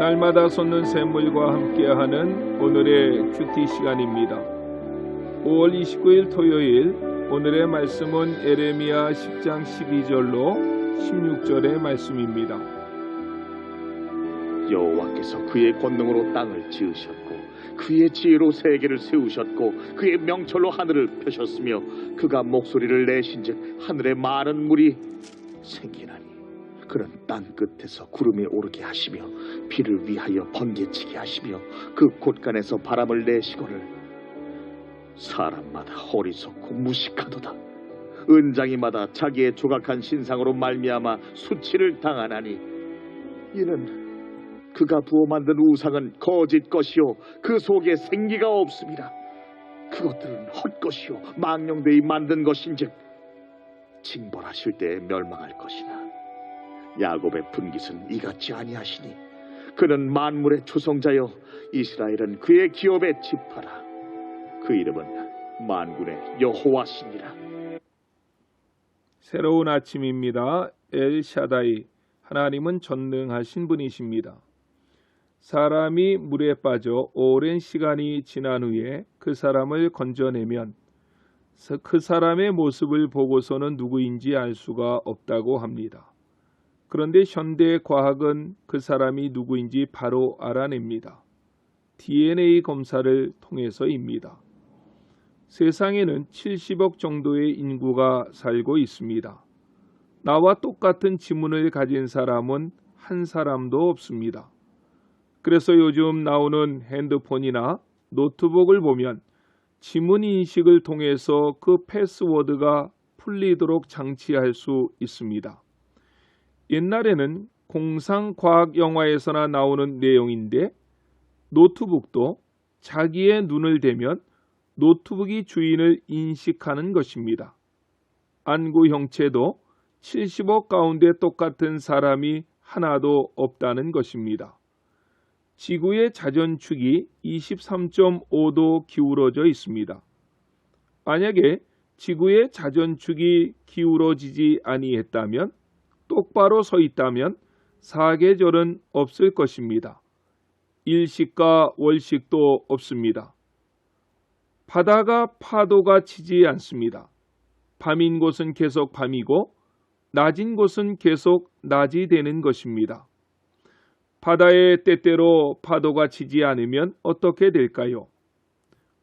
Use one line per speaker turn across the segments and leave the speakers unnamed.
날마다 솟는 샘물과 함께하는 오늘의 큐티 시간입니다. 5월 29일 토요일 오늘의 말씀은 에레미야 10장 12절로 16절의 말씀입니다.
여호와께서 그의 권능으로 땅을 지으셨고 그의 지혜로 세계를 세우셨고 그의 명철로 하늘을 펴셨으며 그가 목소리를 내신즉 하늘에 많은 물이 생기나니 그는 땅 끝에서 구름이 오르게 하시며 비를 위하여 번개치게 하시며 그 곳간에서 바람을 내시거늘 사람마다 어리석고 무식하도다 은장이마다 자기의 조각한 신상으로 말미암아 수치를 당하나니 이는 그가 부어 만든 우상은 거짓 것이요 그 속에 생기가 없습니다. 그것들은 헛것이요 망령되이 만든 것인즉 징벌하실 때에 멸망할 것이나 야곱의 분깃은 이같이 아니하시니 그는 만물의 조성자여 이스라엘은 그의 기업의 지파라 그 이름은 만군의 여호와시니라
새로운 아침입니다. 엘샤다이 하나님은 전능하신 분이십니다. 사람이 물에 빠져 오랜 시간이 지난 후에 그 사람을 건져내면 그 사람의 모습을 보고서는 누구인지 알 수가 없다고 합니다. 그런데 현대 과학은 그 사람이 누구인지 바로 알아냅니다. DNA 검사를 통해서입니다. 세상에는 70억 정도의 인구가 살고 있습니다. 나와 똑같은 지문을 가진 사람은 한 사람도 없습니다. 그래서 요즘 나오는 핸드폰이나 노트북을 보면 지문 인식을 통해서 그 패스워드가 풀리도록 장치할 수 있습니다. 옛날에는 공상과학 영화에서나 나오는 내용인데 노트북도 자기의 눈을 대면 노트북이 주인을 인식하는 것입니다. 안구 형체도 70억 가운데 똑같은 사람이 하나도 없다는 것입니다. 지구의 자전축이 23.5도 기울어져 있습니다. 만약에 지구의 자전축이 기울어지지 아니했다면 똑바로 서 있다면 사계절은 없을 것입니다. 일식과 월식도 없습니다. 바다가 파도가 치지 않습니다. 밤인 곳은 계속 밤이고 낮인 곳은 계속 낮이 되는 것입니다. 바다에 때때로 파도가 치지 않으면 어떻게 될까요?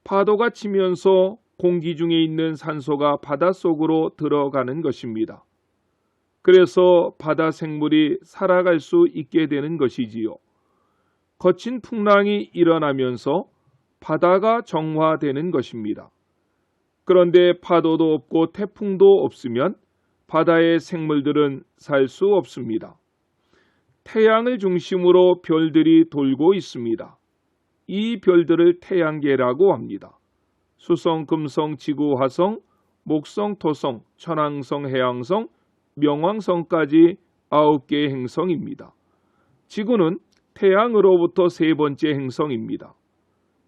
파도가 치면서 공기 중에 있는 산소가 바닷속으로 들어가는 것입니다. 그래서 바다 생물이 살아갈 수 있게 되는 것이지요. 거친 풍랑이 일어나면서 바다가 정화되는 것입니다. 그런데 파도도 없고 태풍도 없으면 바다의 생물들은 살 수 없습니다. 태양을 중심으로 별들이 돌고 있습니다. 이 별들을 태양계라고 합니다. 수성, 금성, 지구, 화성, 목성, 토성, 천왕성, 해왕성, 명왕성까지 아홉 개의 행성입니다. 지구는 태양으로부터 세 번째 행성입니다.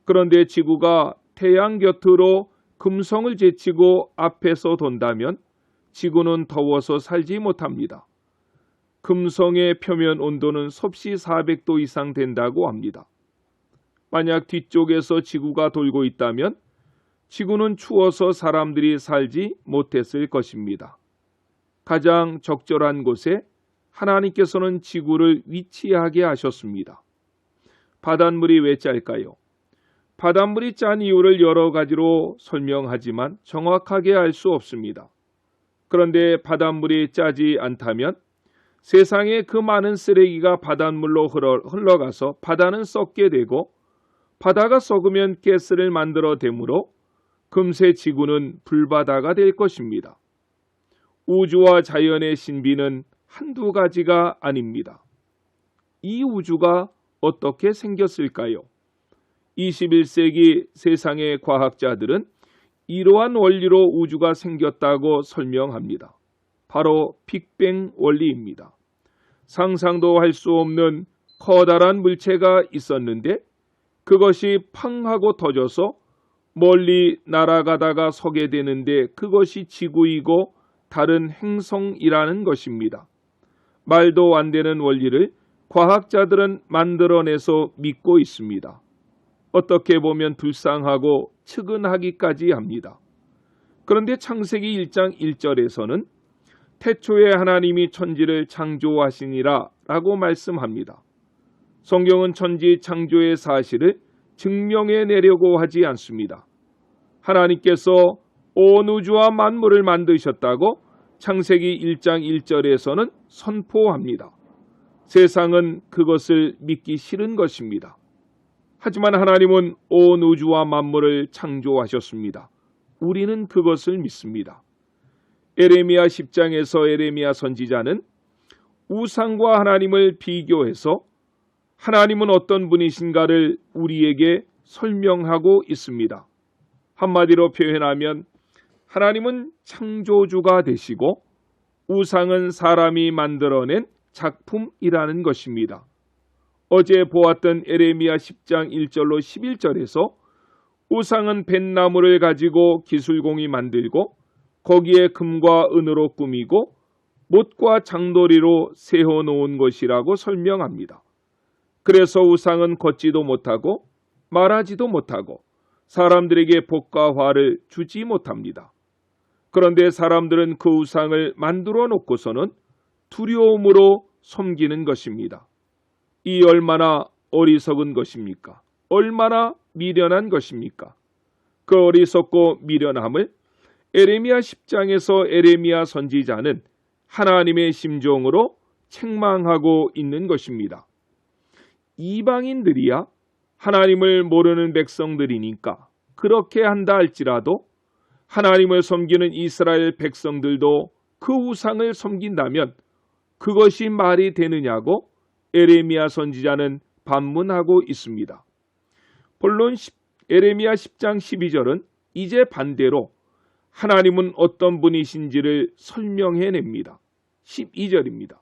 그런데 지구가 태양 곁으로 금성을 제치고 앞에서 돈다면 지구는 더워서 살지 못합니다. 금성의 표면 온도는 섭씨 400도 이상 된다고 합니다. 만약 뒤쪽에서 지구가 돌고 있다면 지구는 추워서 사람들이 살지 못했을 것입니다. 가장 적절한 곳에 하나님께서는 지구를 위치하게 하셨습니다. 바닷물이 왜 짤까요? 바닷물이 짠 이유를 여러 가지로 설명하지만 정확하게 알 수 없습니다. 그런데 바닷물이 짜지 않다면 세상에 그 많은 쓰레기가 바닷물로 흘러가서 바다는 썩게 되고 바다가 썩으면 가스를 만들어 대므로 금세 지구는 불바다가 될 것입니다. 우주와 자연의 신비는 한두 가지가 아닙니다. 이 우주가 어떻게 생겼을까요? 21세기 세상의 과학자들은 이러한 원리로 우주가 생겼다고 설명합니다. 바로 빅뱅 원리입니다. 상상도 할 수 없는 커다란 물체가 있었는데 그것이 팡 하고 터져서 멀리 날아가다가 서게 되는데 그것이 지구이고 다른 행성이라는 것입니다. 말도 안 되는 원리를 과학자들은 만들어내서 믿고 있습니다. 어떻게 보면 불쌍하고 측은하기까지 합니다. 그런데 창세기 1장 1절에서는 태초에 하나님이 천지를 창조하시니라 라고 말씀합니다. 성경은 천지 창조의 사실을 증명해 내려고 하지 않습니다. 하나님께서 온 우주와 만물을 만드셨다고 창세기 1장 1절에서는 선포합니다. 세상은 그것을 믿기 싫은 것입니다. 하지만 하나님은 온 우주와 만물을 창조하셨습니다. 우리는 그것을 믿습니다. 에레미야 10장에서 에레미야 선지자는 우상과 하나님을 비교해서 하나님은 어떤 분이신가를 우리에게 설명하고 있습니다. 한마디로 표현하면 하나님은 창조주가 되시고 우상은 사람이 만들어낸 작품이라는 것입니다. 어제 보았던 에레미야 10장 1절로 11절에서 우상은 뱃나무를 가지고 기술공이 만들고 거기에 금과 은으로 꾸미고 못과 장도리로 세워 놓은 것이라고 설명합니다. 그래서 우상은 걷지도 못하고 말하지도 못하고 사람들에게 복과 화를 주지 못합니다. 그런데 사람들은 그 우상을 만들어 놓고서는 두려움으로 섬기는 것입니다. 이 얼마나 어리석은 것입니까? 얼마나 미련한 것입니까? 그 어리석고 미련함을 에레미야 10장에서 에레미야 선지자는 하나님의 심정으로 책망하고 있는 것입니다. 이방인들이야 하나님을 모르는 백성들이니까 그렇게 한다 할지라도 하나님을 섬기는 이스라엘 백성들도 그 우상을 섬긴다면 그것이 말이 되느냐고 에레미야 선지자는 반문하고 있습니다. 본론 10, 에레미야 10장 12절은 이제 반대로 하나님은 어떤 분이신지를 설명해 냅니다. 12절입니다.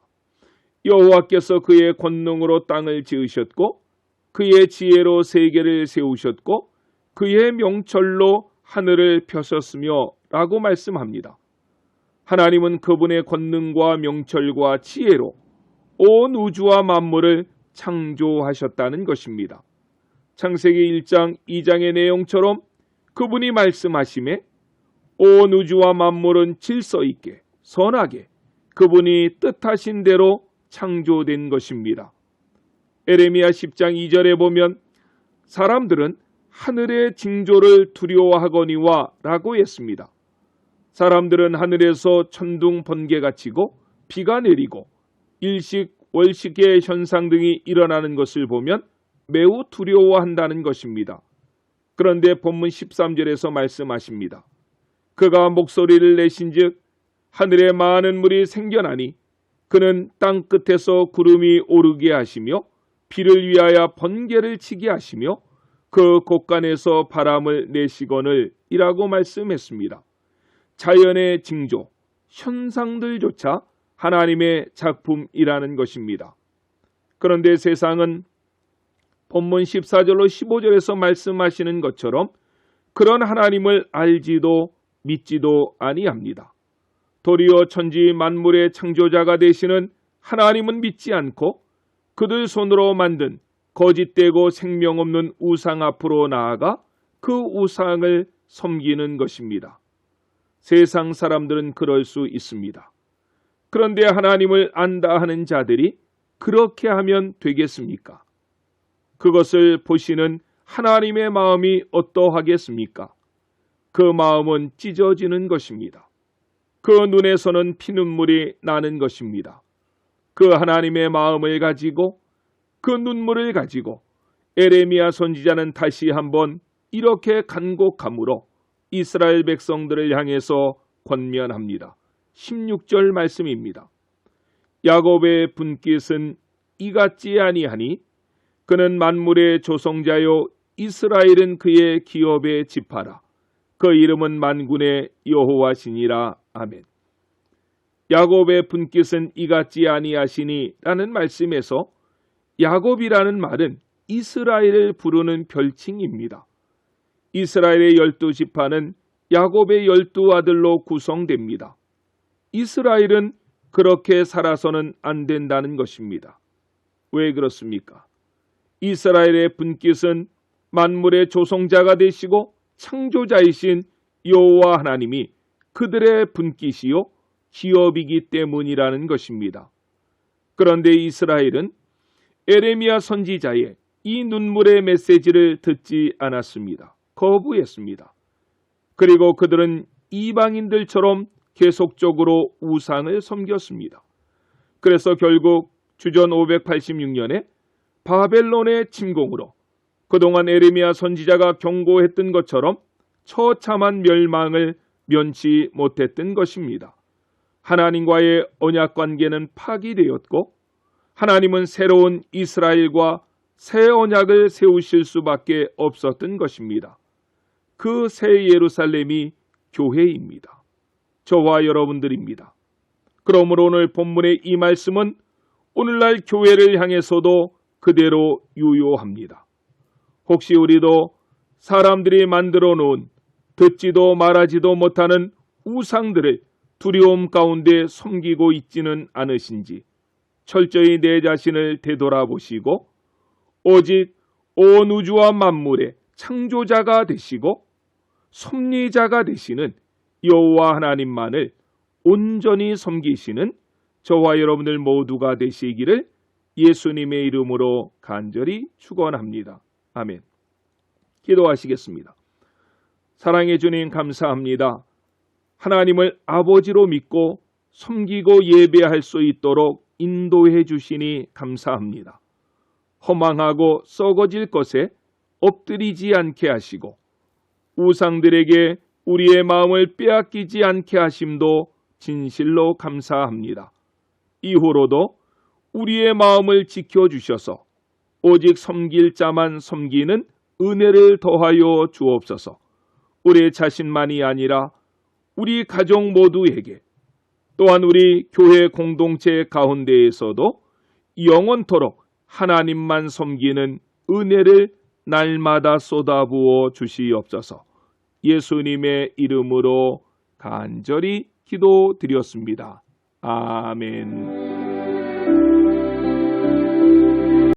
여호와께서 그의 권능으로 땅을 지으셨고 그의 지혜로 세계를 세우셨고 그의 명철로 하늘을 펴셨으며 라고 말씀합니다. 하나님은 그분의 권능과 명철과 지혜로 온 우주와 만물을 창조하셨다는 것입니다. 창세기 1장 2장의 내용처럼 그분이 말씀하심에 온 우주와 만물은 질서 있게 선하게 그분이 뜻하신 대로 창조된 것입니다. 에레미야 10장 2절에 보면 사람들은 하늘의 징조를 두려워하거니와 라고 했습니다. 사람들은 하늘에서 천둥 번개가 치고 비가 내리고 일식 월식의 현상 등이 일어나는 것을 보면 매우 두려워한다는 것입니다. 그런데 본문 13절에서 말씀하십니다. 그가 목소리를 내신즉 하늘에 많은 물이 생겨나니 그는 땅 끝에서 구름이 오르게 하시며 비를 위하여 번개를 치게 하시며 그 곳간에서 바람을 내시거늘 이라고 말씀했습니다. 자연의 징조, 현상들조차 하나님의 작품이라는 것입니다. 그런데 세상은 본문 14절로 15절에서 말씀하시는 것처럼 그런 하나님을 알지도 믿지도 아니합니다. 도리어 천지 만물의 창조자가 되시는 하나님은 믿지 않고 그들 손으로 만든 거짓되고 생명 없는 우상 앞으로 나아가 그 우상을 섬기는 것입니다. 세상 사람들은 그럴 수 있습니다. 그런데 하나님을 안다 하는 자들이 그렇게 하면 되겠습니까? 그것을 보시는 하나님의 마음이 어떠하겠습니까? 그 마음은 찢어지는 것입니다. 그 눈에서는 피눈물이 나는 것입니다. 그 하나님의 마음을 가지고 그 눈물을 가지고 에레미야 선지자는 다시 한번 이렇게 간곡함으로 이스라엘 백성들을 향해서 권면합니다. 16절 말씀입니다. 야곱의 분깃은 이같지 아니하니 그는 만물의 조성자요 이스라엘은 그의 기업의 지파라. 그 이름은 만군의 여호와시니라. 아멘. 야곱의 분깃은 이같지 아니하시니라는 말씀에서 야곱이라는 말은 이스라엘을 부르는 별칭입니다. 이스라엘의 열두 지파는 야곱의 열두 아들로 구성됩니다. 이스라엘은 그렇게 살아서는 안 된다는 것입니다. 왜 그렇습니까? 이스라엘의 분깃은 만물의 조성자가 되시고 창조자이신 여호와 하나님이 그들의 분깃이요 기업이기 때문이라는 것입니다. 그런데 이스라엘은 에레미야 선지자의 이 눈물의 메시지를 듣지 않았습니다. 거부했습니다. 그리고 그들은 이방인들처럼 계속적으로 우상을 섬겼습니다. 그래서 결국 주전 586년에 바벨론의 침공으로 그동안 에레미야 선지자가 경고했던 것처럼 처참한 멸망을 면치 못했던 것입니다. 하나님과의 언약 관계는 파기되었고 하나님은 새로운 이스라엘과 새 언약을 세우실 수밖에 없었던 것입니다. 그 새 예루살렘이 교회입니다. 저와 여러분들입니다. 그러므로 오늘 본문의 이 말씀은 오늘날 교회를 향해서도 그대로 유효합니다. 혹시 우리도 사람들이 만들어 놓은 듣지도 말하지도 못하는 우상들을 두려움 가운데 섬기고 있지는 않으신지 철저히 내 자신을 되돌아보시고 오직 온 우주와 만물의 창조자가 되시고 섭리자가 되시는 여호와 하나님만을 온전히 섬기시는 저와 여러분들 모두가 되시기를 예수님의 이름으로 간절히 축원합니다. 아멘. 기도하시겠습니다. 사랑해 주님 감사합니다. 하나님을 아버지로 믿고 섬기고 예배할 수 있도록 인도해 주시니 감사합니다. 허망하고 썩어질 것에 엎드리지 않게 하시고 우상들에게 우리의 마음을 빼앗기지 않게 하심도 진실로 감사합니다. 이후로도 우리의 마음을 지켜주셔서 오직 섬길 자만 섬기는 은혜를 더하여 주옵소서. 우리 자신만이 아니라 우리 가족 모두에게 또한 우리 교회 공동체 가운데에서도 영원토록 하나님만 섬기는 은혜를 날마다 쏟아부어 주시옵소서. 예수님의 이름으로 간절히 기도드렸습니다. 아멘.